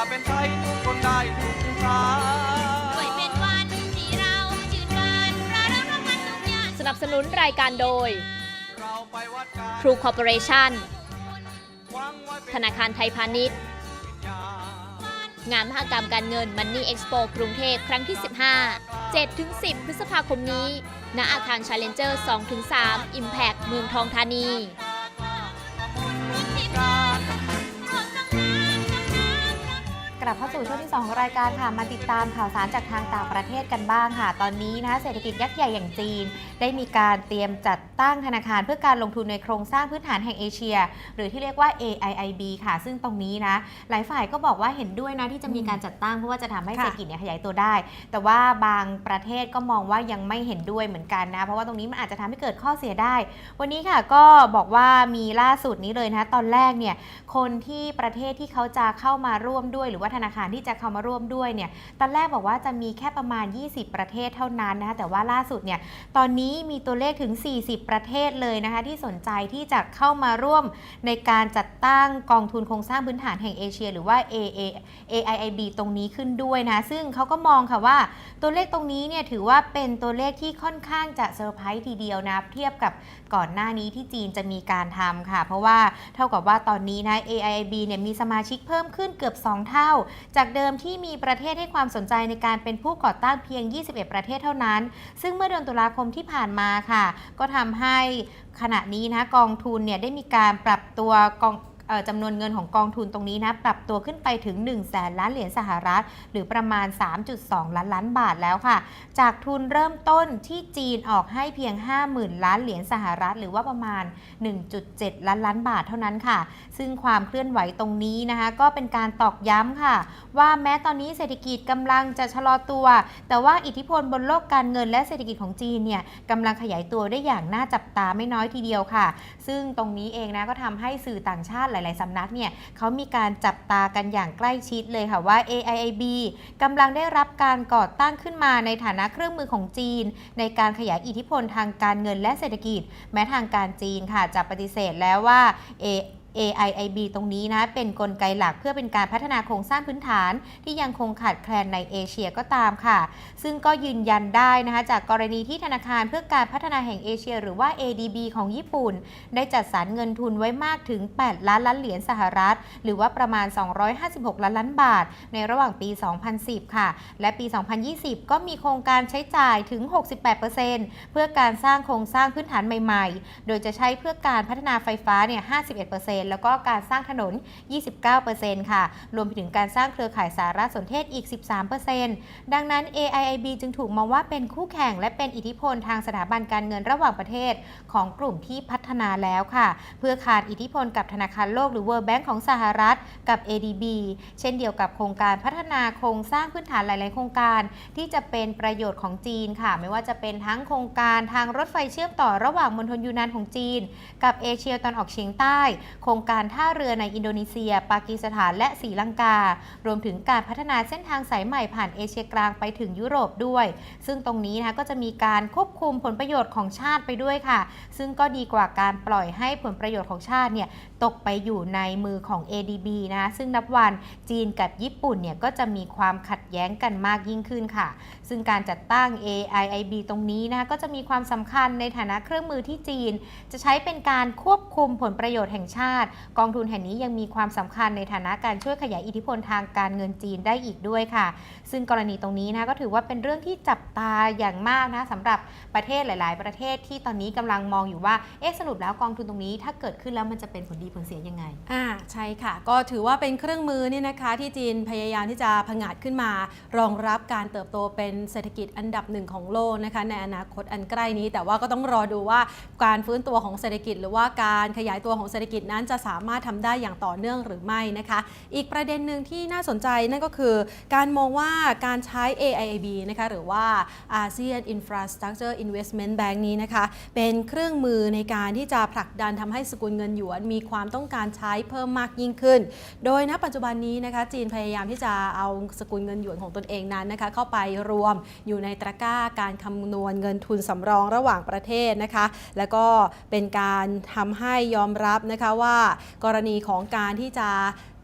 าเป็นไทยทุกคนได้ทุกสาด้วยเป็นวันที่เราชื่นบานเราเริ่มทำงานทุกอย่างสนับสนุนรายการโดย เราไปวัดกัน True Corporation หวังไว้เป็นธนาคารไทยพาณิชย์ งานมหกรรมการเงิน Money Expo กรุงเทพครั้งที่ 15 7-10 พฤษภาคมนี้ ณอาคาร Challenger 2-3 Impact เมืองทองธานี ลับเข้าสู่ช่วงที่ 2 ของรายการค่ะ มาติดตามข่าวสารจากทางต่างประเทศกันบ้างค่ะ ตอนนี้นะเศรษฐกิจยักษ์ใหญ่อย่างจีน ได้มีการเตรียมจัดตั้งธนาคารเพื่อการลงทุนในโครงสร้างพื้นฐานแห่งเอเชีย หรือที่เรียกว่า AIIB ค่ะ ซึ่งตรงนี้นะ หลายฝ่ายก็บอกว่าเห็นด้วยนะที่จะมีการจัดตั้งเพราะว่าจะทำให้ค่ะเศรษฐกิจเนี่ยขยายตัวได้ แต่ว่าบางประเทศก็มองว่ายังไม่เห็นด้วยเหมือนกันนะ เพราะว่าตรงนี้มันอาจจะทำให้เกิดข้อเสียได้ วันนี้ค่ะก็บอกว่ามีล่าสุดนี้เลยนะ ตอนแรกเนี่ยคนที่ประเทศที่เขาจะเข้ามาร่วมด้วยหรือว่าธนาคารที่จะเข้ามาร่วมด้วยเนี่ยตอนแรกบอกว่าจะมีแค่ประมาณ 20 ประเทศเท่านั้นนะคะแต่ว่าล่าสุดเนี่ยตอนนี้มีตัวเลขถึง 40 ประเทศเลยนะคะที่สนใจที่จะเข้ามาร่วมในการจัดตั้งกองทุนโครงสร้างพื้นฐานแห่งเอเชีย หรือว่า AA AIIB ตรงนี้ขึ้นด้วยนะ ซึ่งเขาก็มองค่ะว่าตัวเลขตรงนี้เนี่ยถือว่าเป็นตัวเลขที่ค่อนข้างจะเซอร์ไพรส์ทีเดียวนะ เทียบกับก่อนหน้านี้ที่จีนจะมีการทำค่ะ เพราะว่าเท่ากับว่าตอนนี้นะ AIIB เนี่ยมีสมาชิกเพิ่มขึ้นเกือบ 2 เท่าจากเดิมที่มีประเทศให้ความสนใจในการเป็นผู้ก่อตั้งเพียง 21 ประเทศเท่านั้น ซึ่งเมื่อเดือนตุลาคมที่ผ่านมาค่ะ ก็ทำให้ขณะนี้นะกองทุนเนี่ยได้มีการปรับตัวกอง จำนวนเงินของกองทุนตรงนี้นะปรับตัวขึ้นไปถึง 1 0 0 0 0แสนล้านเหรียญสหรัฐ หรือประมาณ 3.2 ล้านล้านบาทแล้วค่ะ จากทุนเริ่มต้นที่จีนออกให้เพียง 50,000 ล้านเหรียญสหรัฐ หรือว่าประมาณ 1.7 ล้านล้านบาทเท่านั้นค่ะ ซึ่งความเคลื่อนไหวตรงนี้นะคะก็เป็นการตอกย้ำค่ะ ว่าแม้ตอนนี้เศรษฐกิจกำลังจะชะลอตัว แต่ว่าอิทธิพลบนโลกการเงินและเศรษฐกิจของจีนเนี่ยกำลังขยายตัวได้อย่างน่าจับตาไม่น้อยทีเดียวค่ะ ซึ่งตรงนี้เองนะก็ทำให้สื่อต่างชาติหลาย ๆสำนักเนี่ยเขามีการจับตากันอย่างใกล้ชิดเลยค่ะว่า AIIB กำลังได้รับการก่อตั้งขึ้นมาในฐานะเครื่องมือของจีน ในการขยายอิทธิพลทางการเงินและเศรษฐกิจ แม้ทางการจีนค่ะจะปฏิเสธแล้วว่า A AIIB ตรงนี้นะ เป็นนกลไกหลักเพื่อเป็นการพัฒนาโครงสร้างพื้นฐาน ที่ยังคงขาดแคลนในเอเชียก็ตามค่ะ ซึ่งก็ยืนยันได้นะคะจากกรณีที่ธนาคารเพื่อการพัฒนาแห่งเอเชีย หรือว่า ADB ของญี่ปุ่น ได้จัดสรรเงินทุนไว้มากถึง 8 ล้านล้านเหรียญสหรัฐ หรือว่าประมาณ 256 ล้านล้านบาท ในระหว่างปี 2010 ค่ะ และปี 2020 ก็มีโครงการใช้จ่ายถึง 68%เพื่อการสร้างโครงสร้างพื้นฐานใหม่ ๆ โดยจะใช้เพื่อการพัฒนาไฟฟ้าเนี่ย 51%แล้วก็การสร้างถนน 29%ค่ะ รวมไปถึงการสร้างเครือข่ายสารสนเทศอีก 13%ดังนั้น AIIB จึงถูกมองว่าเป็นคู่แข่งและเป็นอิทธิพลทางสถาบันการเงินระหว่างประเทศ ของกลุ่มที่พัฒนาแล้วค่ะ เพื่อขาดอิทธิพลกับธนาคารโลกหรือ World Bank ของสหรัฐกับ ADB เช่นเดียวกับโครงการพัฒนาโครงสร้างพื้นฐานหลาย ๆ โครงการ ที่จะเป็นประโยชน์ของจีนค่ะ ไม่ว่าจะเป็นทั้งโครงการทางรถไฟเชื่อมต่อระหว่างมณฑลยูนานของจีน กับเอเชียตอนออกเฉียงใต้โครงการท่าเรือในอินโดนีเซีย ปากีสถานและศรีลังกา รวมถึงการพัฒนาเส้นทางสายใหม่ผ่านเอเชียกลางไปถึงยุโรปด้วย ซึ่งตรงนี้นะก็จะมีการควบคุมผลประโยชน์ของชาติไปด้วยค่ะ ซึ่งก็ดีกว่าการปล่อยให้ผลประโยชน์ของชาติเนี่ยตกไปอยู่ในมือของ ADB นะคะซึ่งนับวันจีนกับญี่ปุ่นเนี่ยก็จะมีความขัดแย้งกันมากยิ่งขึ้นค่ะ ซึ่งการจัดตั้ง AIIB ตรงนี้นะคะก็จะมีความสำคัญในฐานะเครื่องมือที่จีน จะใช้เป็นการควบคุมผลประโยชน์แห่งชาติ กองทุนแห่งนี้ยังมีความสำคัญในฐานะการช่วยขยายอิทธิพลทางการเงินจีนได้อีกด้วยค่ะ ซึ่งกรณีตรงนี้นะก็ถือว่าเป็นเรื่องที่จับตาอย่างมากนะสำหรับประเทศหลาย ๆ ประเทศที่ตอนนี้กำลังมองอยู่ว่าเอ๊ะสรุปแล้วกองทุนตรงนี้ถ้าเกิดขึ้นแล้วมันจะเป็นผลดีผลเสียยังไง อ่าใช่ค่ะ ก็ถือว่าเป็นเครื่องมือเนี่ยนะคะที่จีนพยายามที่จะผงาดขึ้นมา รองรับการเติบโตเป็นเศรษฐกิจอันดับหนึ่งของโลกนะคะในอนาคตอันใกล้นี้ แต่ว่าก็ต้องรอดูว่าการฟื้นตัวของเศรษฐกิจ หรือว่าการขยายตัวของเศรษฐกิจนั้นจะสามารถทำได้อย่างต่อเนื่องหรือไม่นะคะ อีกประเด็นหนึ่งที่น่าสนใจนั่นก็คือ การมองว่าการใช้ AIB นะคะหรือว่า ASEAN Infrastructure Investment Bank นี้นะคะเป็นเครื่องมือในการที่จะผลักดันทำให้สกุลเงินหยวนมีความต้องการใช้เพิ่มมากยิ่งขึ้น โดยณปัจจุบันนี้นะคะจีนพยายามที่จะเอาสกุลเงินหยวนของตนเองนั้นนะคะเข้าไปรวมอยู่ในตะกร้าการคำนวณเงินทุนสำรองระหว่างประเทศนะคะ แล้วก็เป็นการทำให้ยอมรับนะคะว่ากรณีของการที่จะ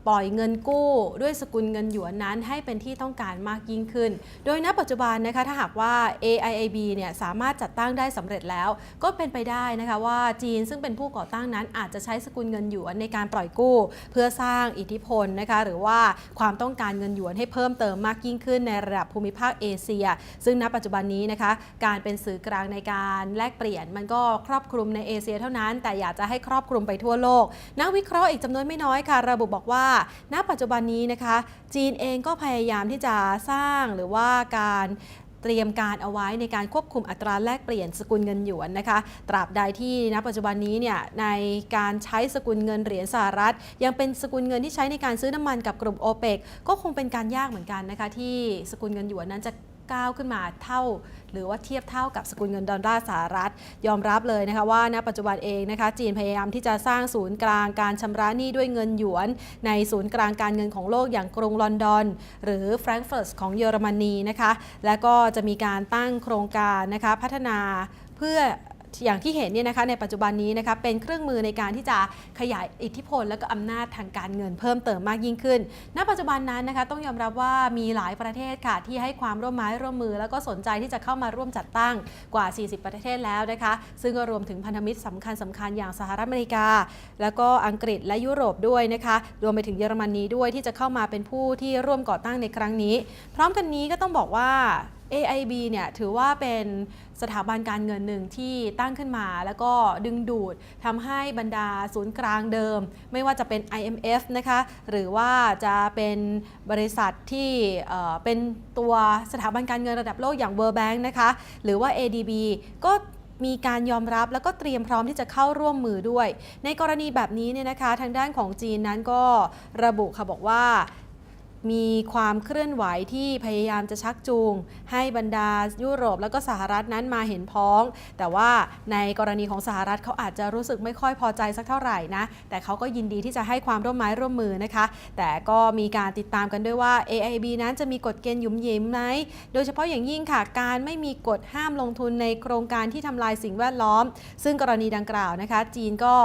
ปล่อยเงินกู้ด้วยสกุลเงินหยวนนั้นให้เป็นที่ต้องการมากยิ่งขึ้น โดยณปัจจุบันนะคะถ้าหากว่า AIIB เนี่ยสามารถจัดตั้งได้สำเร็จแล้ว ก็เป็นไปได้นะคะว่าจีนซึ่งเป็นผู้ก่อตั้งนั้นอาจจะใช้สกุลเงินหยวนในการปล่อยกู้ เพื่อสร้างอิทธิพลนะคะหรือว่าความต้องการเงินหยวนให้เพิ่มเติมมากยิ่งขึ้นในระดับภูมิภาคเอเชีย ซึ่งณปัจจุบันนี้นะคะการเป็นสื่อกลางในการแลกเปลี่ยน มันก็ครอบคลุมในเอเชียเท่านั้น แต่อยากจะให้ครอบคลุมไปทั่วโลก นักวิเคราะห์อีกจำนวนไม่น้อยค่ะ ระบุบอกว่าณปัจจุบันนี้นะคะ จีนเองก็พยายามที่จะสร้างหรือว่าการเตรียมการเอาไว้ในการควบคุมอัตราแลกเปลี่ยนสกุลเงินหยวนนะคะ ตราบใดที่ณปัจจุบันนี้เนี่ยในการใช้สกุลเงินเหรียญสหรัฐ ยังเป็นสกุลเงินที่ใช้ในการซื้อน้ำมันกับกลุ่มโอเปกก็คงเป็นการยากเหมือนกันนะคะที่สกุลเงินหยวนนั้นจะ ก้าวขึ้นมาเท่า หรือว่าเทียบเท่ากับสกุลเงินดอลลาร์สหรัฐ ยอมรับเลยนะคะว่าณปัจจุบันเองนะคะจีนพยายามที่จะสร้างศูนย์กลางการชำระหนี้ด้วยเงินหยวน ในศูนย์กลางการเงินของโลกอย่างกรุงลอนดอน หรือแฟรงก์เฟิร์ตของเยอรมนีนะคะและก็จะมีการตั้งโครงการนะคะพัฒนาเพื่อ อย่างที่เห็นเนี่ยนะคะในปัจจุบันนี้นะคะเป็นเครื่องมือในการที่จะขยายอิทธิพล และก็อำนาจทางการเงินเพิ่มเติมมากยิ่งขึ้น ณ ปัจจุบันนั้นนะคะต้องยอมรับว่ามีหลายประเทศค่ะที่ให้ความร่วมไม้ร่วมมือ แล้วก็สนใจที่จะเข้ามาร่วมจัดตั้งกว่า 40 ประเทศแล้วนะคะ ซึ่งก็รวมถึงพันธมิตรสำคัญสำคัญอย่างสหรัฐอเมริกา แล้วก็อังกฤษและยุโรปด้วยนะคะรวมไปถึงเยอรมนีด้วยที่จะเข้ามาเป็นผู้ที่ร่วมก่อตั้งในครั้งนี้ พร้อมกันนี้ก็ต้องบอกว่า AIB เนี่ยถือว่าเป็นสถาบันการเงินหนึ่งที่ตั้งขึ้นมา แล้วก็ดึงดูดทำให้บรรดาศูนย์กลางเดิม ไม่ว่าจะเป็น IMF นะคะหรือว่าจะเป็นบริษัทที่เป็นตัวสถาบันการเงินระดับโลกอย่าง World Bank นะคะหรือว่า ADB ก็มีการยอมรับแล้วก็เตรียมพร้อมที่จะเข้าร่วมมือด้วย ในกรณีแบบนี้เนี่ยนะคะ ทางด้านของจีนนั้นก็ระบุค่ะบอกว่า มีความเคลื่อนไหวที่พยายามจะชักจูง ให้บรรดายุโรปแล้วก็สหรัฐนั้นมาเห็นพ้อง แต่ว่าในกรณีของสหรัฐเขาอาจจะรู้สึกไม่ค่อยพอใจสักเท่าไหร่นะแต่เขาก็ยินดีที่จะให้ความร่วมไม้ร่วมมือนะคะ แต่ก็มีการติดตามกันด้วยว่า AIB นั้นจะมีกฎเกณฑ์ยุ่มหยิมไหมโดยเฉพาะอย่างยิ่งค่ะ การไม่มีกฎห้ามลงทุนในโครงการที่ทำลายสิ่งแวดล้อม ซึ่งกรณีดังกล่าวนะคะ จีนก็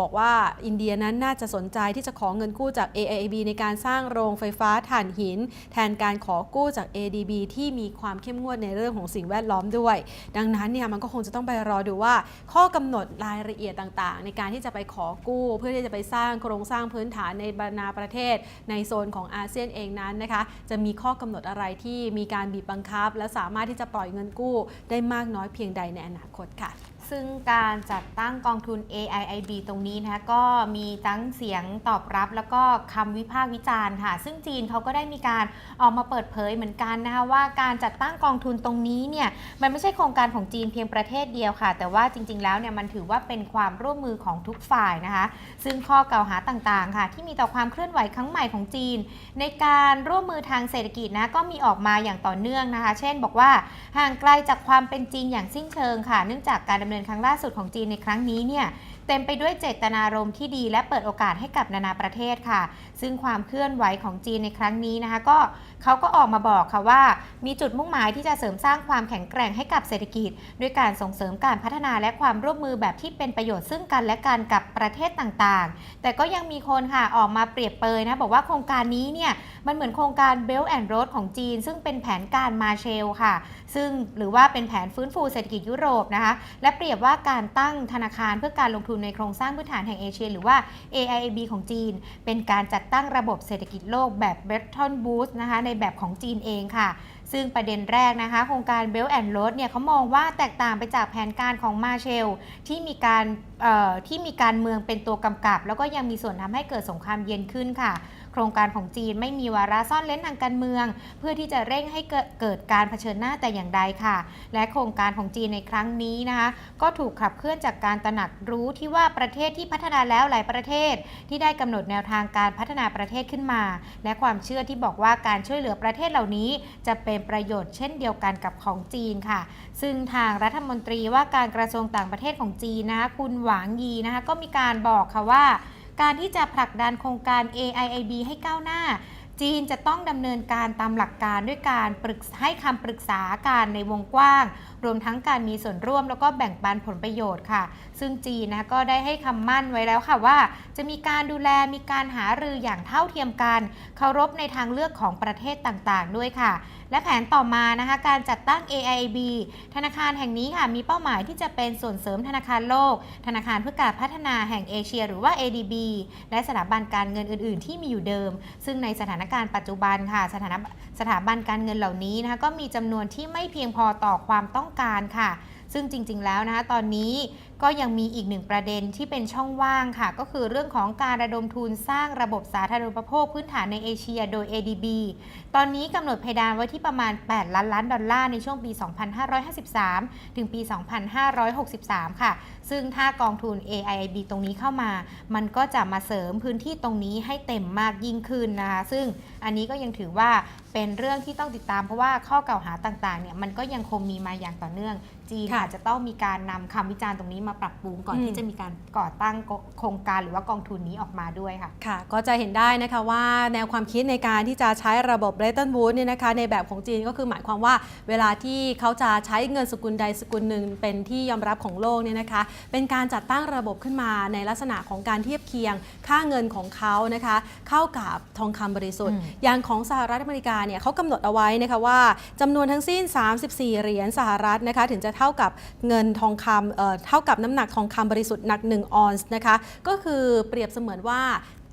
บอกว่าอินเดียนั้นน่าจะสนใจที่จะขอเงินกู้จาก AIB ในการสร้างโรงไฟฟ้าถ่านหิน แทนการขอกู้จาก ADB ที่มีความเข้มงวดในเรื่องของสิ่งแวดล้อมด้วย ดังนั้นเนี่ยมันก็คงจะต้องไปรอดูว่า ข้อกำหนดรายละเอียดต่างๆ ในการที่จะไปขอกู้ เพื่อที่จะไปสร้างโครงสร้างพื้นฐานในบรรดาประเทศ ในโซนของอาเซียนเองนั้นนะคะจะมีข้อกำหนดอะไรที่มีการบีบบังคับ และสามารถที่จะปล่อยเงินกู้ได้มากน้อยเพียงใดในอนาคตค่ะ ซึ่งการจัดตั้งกองทุน AIIB ตรงนี้นะคะก็มีทั้งเสียงตอบรับ แล้วก็คำวิพากษ์วิจารณ์ค่ะ ซึ่งจีนเขาก็ได้มีการออกมาเปิดเผยเหมือนกันนะคะว่าการจัดตั้งกองทุนตรงนี้เนี่ยมันไม่ใช่โครงการของจีนเพียงประเทศเดียวค่ะ แต่ว่าจริง ๆ แล้วเนี่ยมันถือว่าเป็นความร่วมมือของทุกฝ่ายนะคะซึ่งข้อกล่าวหาต่างๆค่ะ ที่มีต่อความเคลื่อนไหวครั้งใหม่ของจีน ในการร่วมมือทางเศรษฐกิจนะก็มีออกมาอย่างต่อเนื่องนะคะ เช่น บอกว่าห่างไกลจากความเป็นจริงอย่างสิ้นเชิงค่ะ เนื่องจากการดำเนินครั้งล่าสุดของจีนในครั้งนี้เนี่ย เต็มไปด้วยเจตนารมณ์ที่ดี และเปิดโอกาสให้กับนานาประเทศค่ะ ซึ่งความเคลื่อนไหวของจีนในครั้งนี้นะคะก็เขาก็ออกมาบอกค่ะว่า มีจุดมุ่งหมายที่จะเสริมสร้างความแข็งแกร่งให้กับเศรษฐกิจ ด้วยการส่งเสริมการพัฒนาและความร่วมมือแบบที่เป็นประโยชน์ซึ่งกันและกันกับประเทศต่างๆ แต่ก็ยังมีคนค่ะออกมาเปรียบเปรยนะบอกว่าโครงการนี้เนี่ยมันเหมือนโครงการ Belt and Road ของจีน ซึ่งเป็นแผนการมาเชลค่ะ ซึ่งหรือว่าเป็นแผนฟื้นฟูเศรษฐกิจยุโรปนะคะและเปรียบว่าการตั้งธนาคารเพื่อการลงทุนในโครงสร้างพื้นฐานแห่งเอเชีย หรือว่า AIB ของจีน เป็นการจัดตั้งระบบเศรษฐกิจโลกแบบ Bretton Woods นะคะในแบบของจีนเองค่ะซึ่งประเด็นแรกนะคะ โครงการ Belt and Road เนี่ยเขามองว่าแตกต่างไปจากแผนการของมาเชล ที่มีการที่มีการเมืองเป็นตัวกำกับ แล้วก็ยังมีส่วนทำให้เกิดสงครามเย็นขึ้นค่ะ รงการของจีนไม่มีวาระซ่อนเล้นทางการเมือง เพื่อที่จะเร่งให้เกิดการเผชิญหน้าแต่อย่างใดค่ะ และโครงการของจีนในครั้งนี้นะคะก็ถูกขับเคลื่อนจากการตระหนักรู้ที่ว่าประเทศที่พัฒนาแล้วหลายประเทศ ที่ได้กำหนดแนวทางการพัฒนาประเทศขึ้นมา และความเชื่อที่บอกว่าการช่วยเหลือประเทศเหล่านี้จะเป็นประโยชน์เช่นเดียวกันกับของจีนค่ะ ซึ่งทางรัฐมนตรีว่าการกระทรวงต่างประเทศของจีนนะคะคุณหวางยีนะคะก็มีการบอกค่ะว่า การที่จะผลักดันโครงการ AIIB ให้ก้าวหน้า จีนจะต้องดำเนินการตามหลักการด้วยการปรึกให้คำปรึกษาการในวงกว้าง รวมทั้งการมีส่วนร่วมแล้วก็แบ่งปันผลประโยชน์ค่ะ ซึ่งจีนนะก็ได้ให้คำมั่นไว้แล้วค่ะว่า จะมีการดูแลมีการหารืออย่างเท่าเทียมกันเคารพในทางเลือกของประเทศต่างๆ ด้วยค่ะ และแผนต่อมานะคะการจัดตั้ง AIIB ธนาคารแห่งนี้ค่ะมีเป้าหมายที่จะเป็นส่วนเสริมธนาคารโลก ธนาคารเพื่อการพัฒนาแห่งเอเชีย หรือว่า ADB และสถาบันการเงินอื่น ๆ ที่มีอยู่เดิม ซึ่งในสถานการณ์ปัจจุบันค่ะ สถานะสถาบันการเงินเหล่านี้นะคะก็มีจำนวนที่ไม่เพียงพอต่อความต้องการค่ะ ซึ่งจริง ๆ แล้วนะคะตอนนี้ก็ยังมีอีกหนึ่งประเด็นที่เป็นช่องว่างค่ะ ก็คือเรื่องของการระดมทุนสร้างระบบสาธารณูปโภคพื้นฐานในเอเชียโดย ADB ตอนนี้กำหนดเพดานไว้ที่ประมาณ 8 ล้านล้านดอลลาร์ในช่วงปี 2553 ถึงปี 2563 ค่ะ ซึ่งถ้ากองทุน AIIB ตรงนี้เข้ามา มันก็จะมาเสริมพื้นที่ตรงนี้ให้เต็มมากยิ่งขึ้นนะคะ ซึ่งอันนี้ก็ยังถือว่าเป็นเรื่องที่ต้องติดตามเพราะว่าข้อกล่าวหาต่างๆเนี่ยมันก็ยังคงมีมาอย่างต่อเนื่อง จีนค่ะอาจจะต้องมีการนำคำวิจารณ์ตรงนี้มาปรับปรุงก่อนอืมที่จะมีการก่อตั้งโครงการหรือว่ากองทุนนี้ออกมาด้วยค่ะค่ะ ก็จะเห็นได้นะคะว่าแนวความคิดในการที่จะใช้ระบบ Bretton Woods เนี่ยนะคะในแบบของจีนก็คือหมายความว่า เวลาที่เขาจะใช้เงินสกุลใดสกุลหนึ่งเป็นที่ยอมรับของโลกเนี่ยนะคะ เป็นการจัดตั้งระบบขึ้นมาในลักษณะของการเทียบเคียงค่าเงินของเขานะคะ เข้ากับทองคำบริสุทธิ์อืมอย่างของสหรัฐอเมริกาเนี่ยเขากำหนดเอาไว้นะคะว่าจำนวนทั้งสิ้น 34 เหรียญสหรัฐนะคะถึงจะเท่ากับเงินทองคำเอ่อเท่ากับน้ำหนักทองคำบริสุทธิ์หนัก 1 ออนซ์นะคะ ก็คือเปรียบเสมือนว่า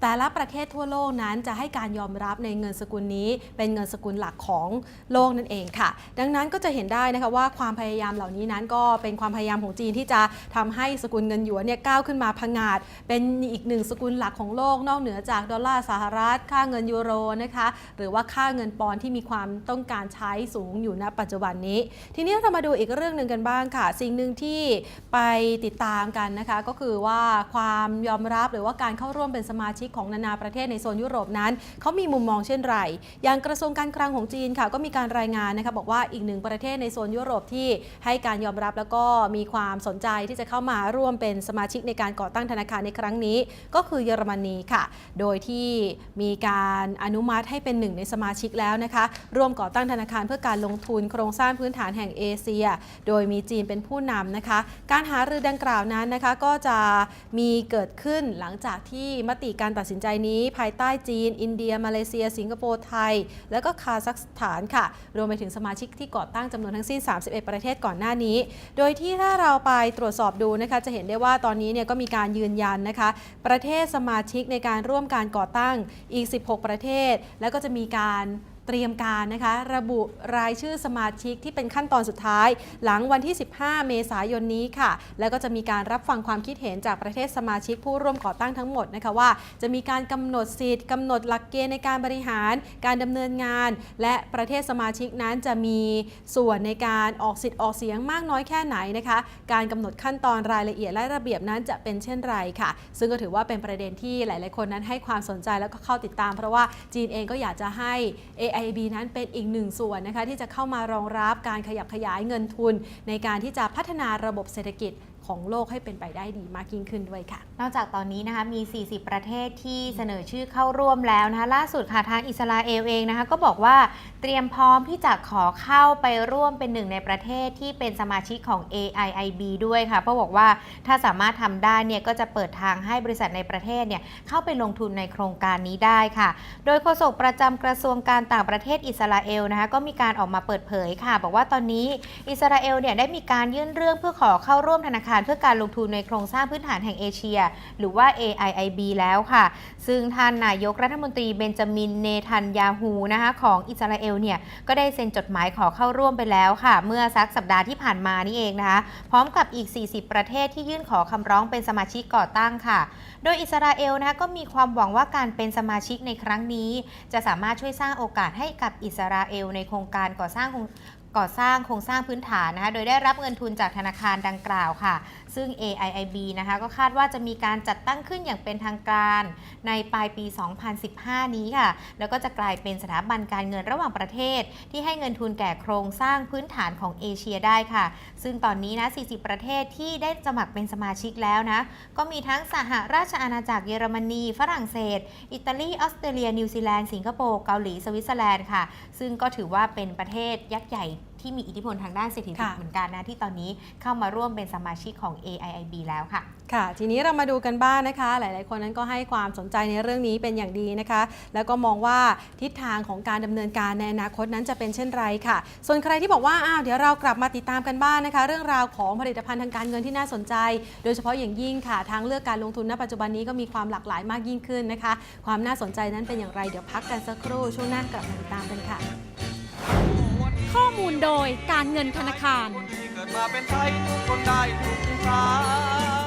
แต่ละประเทศทั่วโลกนั้นจะให้การยอมรับในเงินสกุลนี้ เป็นเงินสกุลหลักของโลกนั่นเองค่ะ ดังนั้นก็จะเห็นได้นะคะว่าความพยายามเหล่านี้นั้นก็เป็นความพยายามของจีนที่จะทำให้สกุลเงินหยวนเนี่ยก้าวขึ้นมาพังาจเป็นอีกหนึ่งสกุลหลักของโลกนอกเหนือจากดอลลาร์สหรัฐ ค่าเงินยูโรนะคะหรือว่าค่าเงินปอนที่มีความต้องการใช้สูงอยู่ณปัจจุบันนี้ ทีนี้เรามาดูอีกเรื่องหนึ่งกันบ้างค่ะ สิ่งหนึ่งที่ไปติดตามกันนะคะก็คือว่าความยอมรับหรือว่าการเข้าร่วมเป็นสมาชิกของนานาประเทศในโซนยุโรปนั้นเขามีมุมมองเช่นไร อย่างกระทรวงการคลังของจีนค่ะก็มีการรายงานนะคะบอกว่าอีกหนึ่งประเทศในโซนยุโรปที่ให้การยอมรับแล้วก็มีความสนใจที่จะเข้ามาร่วมเป็นสมาชิกในการก่อตั้งธนาคารในครั้งนี้ ก็คือเยอรมนีค่ะ โดยที่มีการอนุมัติให้เป็นหนึ่งในสมาชิกแล้วนะคะ ร่วมก่อตั้งธนาคารเพื่อการลงทุนโครงสร้างพื้นฐานแห่งเอเชีย โดยมีจีนเป็นผู้นำนะคะ การหารือดังกล่าวนั้นนะคะก็จะมีเกิดขึ้นหลังจากที่มติการตัดสินใจนี้ภายใต้จีน อินเดีย มาเลเซีย สิงคโปร์ ไทย และก็คาซัคสถานค่ะ รวมไปถึงสมาชิกที่ก่อตั้งจำนวนทั้งสิ้น 31 ประเทศก่อนหน้านี้ โดยที่ถ้าเราไปตรวจสอบดูนะคะ จะเห็นได้ว่าตอนนี้เนี่ยก็มีการยืนยันนะคะ ประเทศสมาชิกในการร่วมการก่อตั้งอีก 16 ประเทศ แล้วก็จะมีการ เตรียมการนะคะระบุรายชื่อสมาชิกที่เป็นขั้นตอนสุดท้าย หลังวันที่ 15 เมษายนนี้ค่ะ แล้วก็จะมีการรับฟังความคิดเห็นจากประเทศสมาชิกผู้ร่วมก่อตั้งทั้งหมดนะคะว่า จะมีการกำหนดสิทธิ์กำหนดหลักเกณฑ์ในการบริหาร การดำเนินงาน และประเทศสมาชิกนั้นจะมีส่วนในการออกสิทธิ์ออกเสียงมากน้อยแค่ไหนนะคะ การกำหนดขั้นตอนรายละเอียดและระเบียบนั้นจะเป็นเช่นไรค่ะ ซึ่งก็ถือว่าเป็นประเด็นที่หลาย ๆ คนนั้นให้ความสนใจแล้วก็เข้าติดตาม เพราะว่าจีนเองก็อยากจะให้ AIB นั้นเป็นอีกหนึ่งส่วนนะคะที่จะเข้ามารองรับการขยับขยายเงินทุน ในการที่จะพัฒนาระบบเศรษฐกิจ ของโลกให้เป็นไปได้ดีมากยิ่งขึ้นด้วยค่ะ นอกจากตอนนี้นะคะมี 40 ประเทศที่เสนอชื่อเข้าร่วมแล้วนะคะ ล่าสุดค่ะทางอิสราเอลเองนะคะ ก็บอกว่าเตรียมพร้อมที่จะขอเข้าไปร่วมเป็นหนึ่งในประเทศที่เป็นสมาชิกของ AIIB ด้วยค่ะ เพราะบอกว่าถ้าสามารถทำได้เนี่ยก็จะเปิดทางให้บริษัทในประเทศเนี่ยเข้าไปลงทุนในโครงการนี้ได้ค่ะ โดยโฆษกประจำกระทรวงการต่างประเทศอิสราเอลนะคะก็มีการออกมาเปิดเผยค่ะ บอกว่าตอนนี้อิสราเอลเนี่ยได้มีการยื่นเรื่องเพื่อขอเข้าร่วมธนาคารเพื่อการลงทุนในโครงสร้างพื้นฐานแห่งเอเชีย หรือว่า AIIB แล้วค่ะ ซึ่งท่านนายกรัฐมนตรีเบนจามินเนทันยาฮูนะคะของอิสราเอลเนี่ยก็ได้เซ็นจดหมายขอเข้าร่วมไปแล้วค่ะ เมื่อสักสัปดาห์ที่ผ่านมานี่เองนะคะพร้อมกับอีก 40 ประเทศที่ยื่นขอคำร้องเป็นสมาชิกก่อตั้งค่ะ โดยอิสราเอลนะคะก็มีความหวังว่าการเป็นสมาชิกในครั้งนี้ จะสามารถช่วยสร้างโอกาสให้กับอิสราเอลในโครงการก่อสร้าง ก่อสร้างโครงสร้างพื้นฐานนะคะ โดยได้รับเงินทุนจากธนาคารดังกล่าวค่ะ ซึ่ง AIIB นะคะก็คาดว่าจะมีการจัดตั้งขึ้นอย่างเป็นทางการในปลายปี 2015 นี้ค่ะ แล้วก็จะกลายเป็นสถาบันการเงินระหว่างประเทศ ที่ให้เงินทุนแก่โครงสร้างพื้นฐานของเอเชียได้ค่ะ ซึ่งตอนนี้นะ 40 ประเทศที่ได้สมัครเป็นสมาชิกแล้วนะ ก็มีทั้งสหราชอาณาจักรเยอรมนี ฝรั่งเศส อิตาลี ออสเตรเลีย นิวซีแลนด์ สิงคโปร์ เกาหลี สวิตเซอร์แลนด์ค่ะ ซึ่งก็ถือว่าเป็นประเทศยักษ์ใหญ่ที่มีอิทธิพลทางด้านเศรษฐกิจค่ะเหมือนกันนะที่ตอนนี้เข้ามาร่วมเป็นสมาชิกของ AIIB แล้วค่ะ ค่ะ ทีนี้เรามาดูกันบ้างนะคะ หลาย ๆ คนนั้นก็ให้ความสนใจในเรื่องนี้เป็นอย่างดีนะคะ แล้วก็มองว่าทิศทางของการดำเนินการในอนาคตนั้นจะเป็นเช่นไรค่ะ ส่วนใครที่บอกว่าอ้าวเดี๋ยวเรากลับมาติดตามกันบ้างนะคะ เรื่องราวของผลิตภัณฑ์ทางการเงินที่น่าสนใจ โดยเฉพาะอย่างยิ่งค่ะทางเลือกการลงทุนณปัจจุบันนี้ก็มีความหลากหลายมากยิ่งขึ้นนะคะ ความน่าสนใจนั้นเป็นอย่างไรเดี๋ยวพักกันสักครู่ช่วงหน้ากลับมาติดตามกันค่ะ ข้อมูลโดยการเงินธนาคาร คนที่เกิดมาเป็นไทยทุกคนได้ทุกทาง